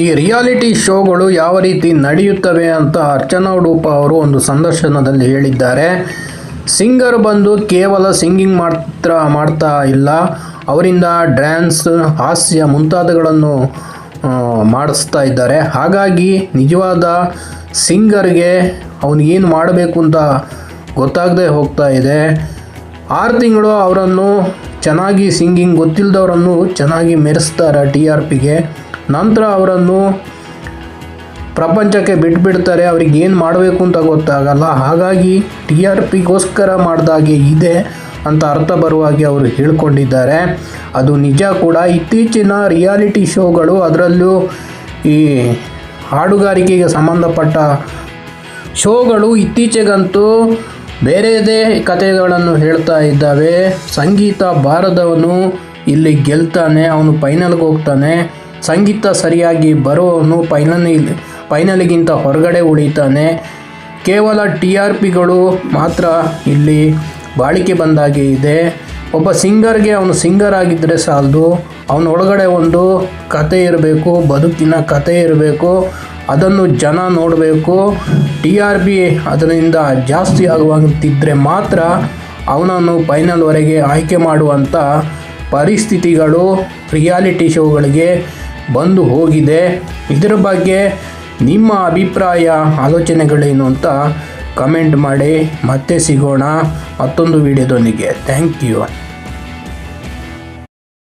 ಈ ರಿಯಾಲಿಟಿ ಶೋಗಳು ಯಾವ ರೀತಿ ನಡೆಯುತ್ತವೆ ಅಂತ ಅರ್ಚನಾ ಉಡುಪ ಅವರು ಒಂದು ಸಂದರ್ಶನದಲ್ಲಿ ಹೇಳಿದ್ದಾರೆ. ಸಿಂಗರ್ ಬಂದು ಕೇವಲ ಸಿಂಗಿಂಗ್ ಮಾತ್ರ ಮಾಡ್ತಾ ಇಲ್ಲ. ಅವರಿಂದ ಡ್ಯಾನ್ಸ್, ಹಾಸ್ಯ ಮುಂತಾದಗಳನ್ನು ಮಾಡಿಸ್ತಾ ಇದ್ದಾರೆ. ಹಾಗಾಗಿ ನಿಜವಾದ ಸಿಂಗರ್ಗೆ ಅವನಿಗೇನು ಮಾಡಬೇಕು ಅಂತ ಗೊತ್ತಾಗದೆ ಹೋಗ್ತಾ ಇದೆ. ಆರು ತಿಂಗಳು ಅವರನ್ನು ಚೆನ್ನಾಗಿ ಸಿಂಗಿಂಗ್ ಗೊತ್ತಿಲ್ಲದವರನ್ನು ಚೆನ್ನಾಗಿ ಮೆರೆಸ್ತಾರೆ ಟಿ ಆರ್ ಪಿಗೆ. ನಂತರ ಅವರನ್ನು ಪ್ರಪಂಚಕ್ಕೆ ಬಿಟ್ಬಿಡ್ತಾರೆ, ಅವ್ರಿಗೆ ಏನು ಮಾಡಬೇಕು ಅಂತ ಗೊತ್ತಾಗಲ್ಲ. ಹಾಗಾಗಿ ಟಿ ಆರ್ ಪಿಗೋಸ್ಕರ ಮಾಡಿದಾಗೆ ಇದೆ ಅಂತ ಅರ್ಥ ಬರುವಾಗೆ ಅವರು ಹೇಳ್ಕೊಂಡಿದ್ದಾರೆ. ಅದು ನಿಜ ಕೂಡ. ಇತ್ತೀಚಿನ ರಿಯಾಲಿಟಿ ಶೋಗಳು ಅದರಲ್ಲೂ ಈ ಹಾಡುಗಾರಿಕೆಗೆ ಸಂಬಂಧಪಟ್ಟ ಶೋಗಳು ಇತ್ತೀಚೆಗಂತೂ ಬೇರೆದೇ ಕಥೆಗಳನ್ನು ಹೇಳ್ತಾ ಇದ್ದಾವೆ. ಸಂಗೀತ ಬಾರದವನು ಇಲ್ಲಿ ಗೆಲ್ತಾನೆ, ಅವನು ಫೈನಲ್ಗೆ ಹೋಗ್ತಾನೆ. ಸಂಗೀತ ಸರಿಯಾಗಿ ಬರೋನು ಫೈನಲ್, ಫೈನಲ್ಗಿಂತ ಹೊರಗಡೆ ಉಳಿತಾನೆ. ಕೇವಲ ಟಿ ಆರ್ ಪಿಗಳು ಮಾತ್ರ ಇಲ್ಲಿ ಬಾಳಿಕೆ ಬಂದಾಗೆ ಇದೆ. ಒಬ್ಬ ಸಿಂಗರ್ಗೆ ಅವನು ಸಿಂಗರ್ ಆಗಿದ್ದರೆ ಸಾಲದು. ಅವನ ಒಳಗಡೆ ಒಂದು ಕತೆ ಇರಬೇಕು, ಬದುಕಿನ ಕತೆ ಇರಬೇಕು. ಅದನ್ನು ಜನ ನೋಡಬೇಕು. ಟಿ ಆರ್ ಪಿ ಅದರಿಂದ ಜಾಸ್ತಿ ಆಗುವಂತಿದ್ದರೆ ಮಾತ್ರ ಅವನನ್ನು ಫೈನಲ್ವರೆಗೆ ಆಯ್ಕೆ ಮಾಡುವಂಥ ಪರಿಸ್ಥಿತಿಗಳು, ರಿಯಾಲಿಟಿ ಶೋಗಳಿಗೆ ಬಂದು ಹೋಗಿದೆ. ಇದರ ಬಗ್ಗೆ ನಿಮ್ಮ ಅಭಿಪ್ರಾಯ, ಆಲೋಚನೆಗಳೇನು ಅಂತ ಕಮೆಂಟ್ ಮಾಡಿ. ಮತ್ತೆ ಸಿಗೋಣ ಮತ್ತೊಂದು ವಿಡಿಯೋದೊಂದಿಗೆ. Thank you.